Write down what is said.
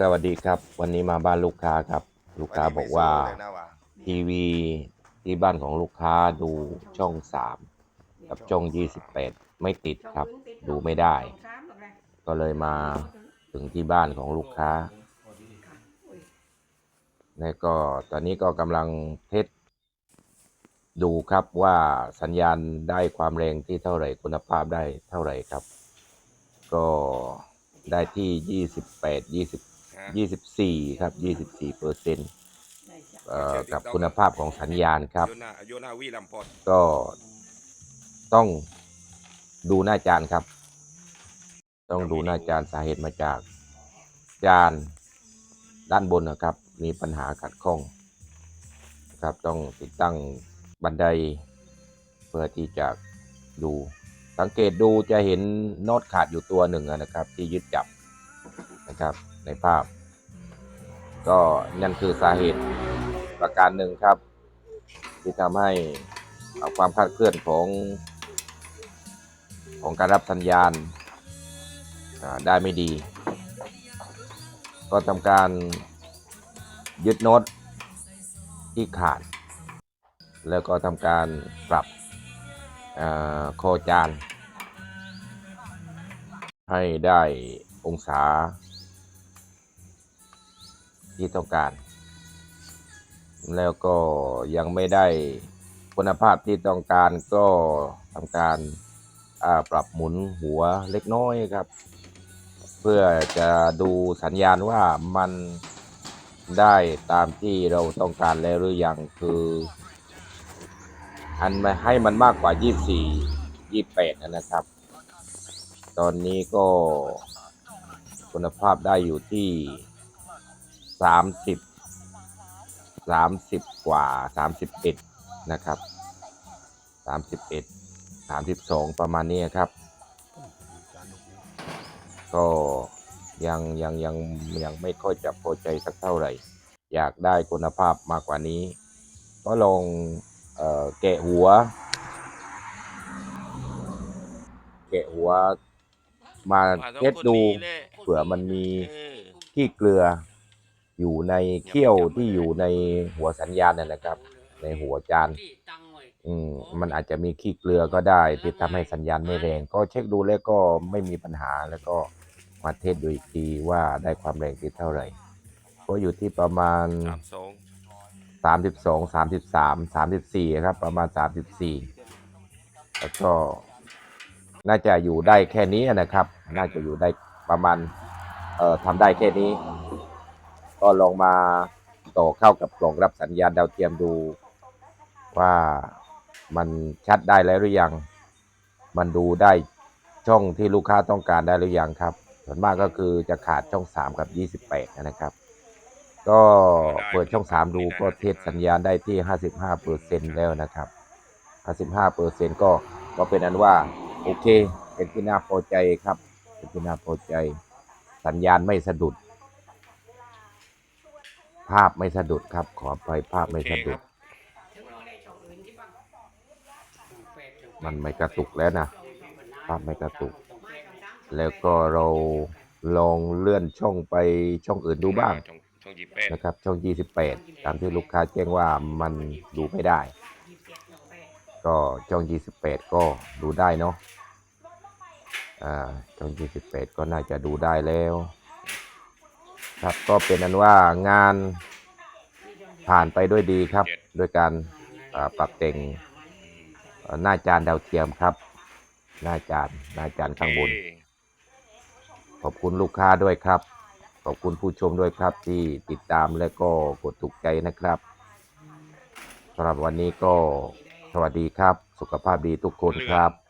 สวัสดีครับ วันนี้มาบ้านลูกค้าครับ ลูกค้าบอกว่าทีวีที่บ้านของลูกค้าดูช่องสามกับช่อง28ไม่ติดครับ ดูไม่ได้ ก็เลยมาถึงที่บ้านของลูกค้าแล้วก็ตอนนี้ก็กำลังเทสดูครับว่าสัญญาณได้ความแรงที่เท่าไหร่คุณภาพได้เท่าไหร่ครับ ก็ ได้ที่28 20 24ครับ24เปอร์เซ็นต์กับคุณภาพของสัญญาณครับโยนาโยนาวีลัมพอดก็ต้องดูหน้าจานครับ ต้องดูหน้าจานสาเหตุมาจากจานด้านบนนะครับ มีปัญหาขัดข้องนะครับ ต้องติดตั้งบันไดเพื่อที่จะดู สังเกตดูจะเห็นโน้ตขาดอยู่ตัวหนึ่งนะครับ ที่ยึดจับนะครับในภาพ ก็นั่นคือสาเหตุประการหนึ่งครับ ที่ทำให้ความคลาดเคลื่อนของ ของการรับสัญญาณได้ไม่ดี ก็ทำการยึดโน้ตที่ขาด แล้วก็ทำการปรับ โคจาน ให้ได้องศา ที่ต้องการ แล้วก็ยังไม่ได้คุณภาพที่ต้องการก็ทำการาปรับหมุนหัวเล็กน้อยครับ เพื่อจะดูสัญญาณว่ามันได้ตามที่เราต้องการแล้วหรือยังคือ อันมาให้มันมากกว่า 24 28นะครับ ตอนนี้ก็คุณภาพได้อยู่ที่ 30 30 กว่า 31 นะครับ 31 32 ประมาณนี้ครับ ก็ยังยังยังยังไม่ค่อยจะพอใจสักเท่าไหร่ อยากได้คุณภาพมากกว่านี้ ก็ลอง แกะหัว แกะหัว มาเทสดูเผื่อมันมีขี้เกลือ อยู่ในเขี้ยวที่อยู่ในหัวสัญญาณนั่นนะครับ ในหัวจานอืมมันอาจจะมีขี้เกลือก็ได้ที่ทำให้สัญญาณไม่แรง ก็เช็คดูแล้วก็ไม่มีปัญหาแล้วก็มาเทสดูอีกทีว่าได้ความแรงที่เท่าไหร่ก็อยู่ที่ประมาณสามสอง 32 33 34ครับประมาณ34แล้วก็น่าจะอยู่ได้แค่นี้นะครับ น่าจะอยู่ได้ประมาณเอ่อทำได้แค่นี้ ก็ลองมาต่อเข้ากับกล่องรับสัญญาณดาวเทียมดูว่ามันชัดได้แล้วหรือยัง มันดูได้ช่องที่ลูกค้าต้องการได้หรือยังครับ ส่วนมากก็คือจะขาดช่อง 3 กับ 28 นะครับ ก็เปิดช่อง3ดูก็เทสสัญญาณได้ที่55เปอร์เซ็นต์แล้วนะครับ55เปอร์เซ็นต์ก็ก็เป็นอันว่าโอเค เป็นที่น่าพอใจครับ เป็นที่น่าพอใจ สัญญาณไม่สะดุด ภาพไม่สะดุดครับ ขออภัยภาพไม่สะดุด มันไม่กระตุกแล้วนะ ภาพไม่กระตุก แล้วก็เราลองเลื่อนช่องไปช่องอื่นดูบ้าง ช่องช่องยี่แปดนะครับช่อง 28 ตามที่ลูกค้าแจ้งว่ามันดูไม่ได้ ก็ช่อง 28 ก็ดูได้เนาะอ่าช่อง 28 ก็น่าจะดูได้แล้ว ครับก็เป็นอันว่างานผ่านไปด้วยดีครับด้วยการอ่าปรับแต่งเอ่อหน้าจานดาวเทียมครับ หน้าจานหน้าจานข้างบนขอบคุณลูกค้าด้วยครับ ขอบคุณผู้ชมด้วยครับที่ติดตามและก็กดถูกใจนะครับสำหรับวันนี้ก็สวัสดีครับ สุขภาพดีทุกคนครับ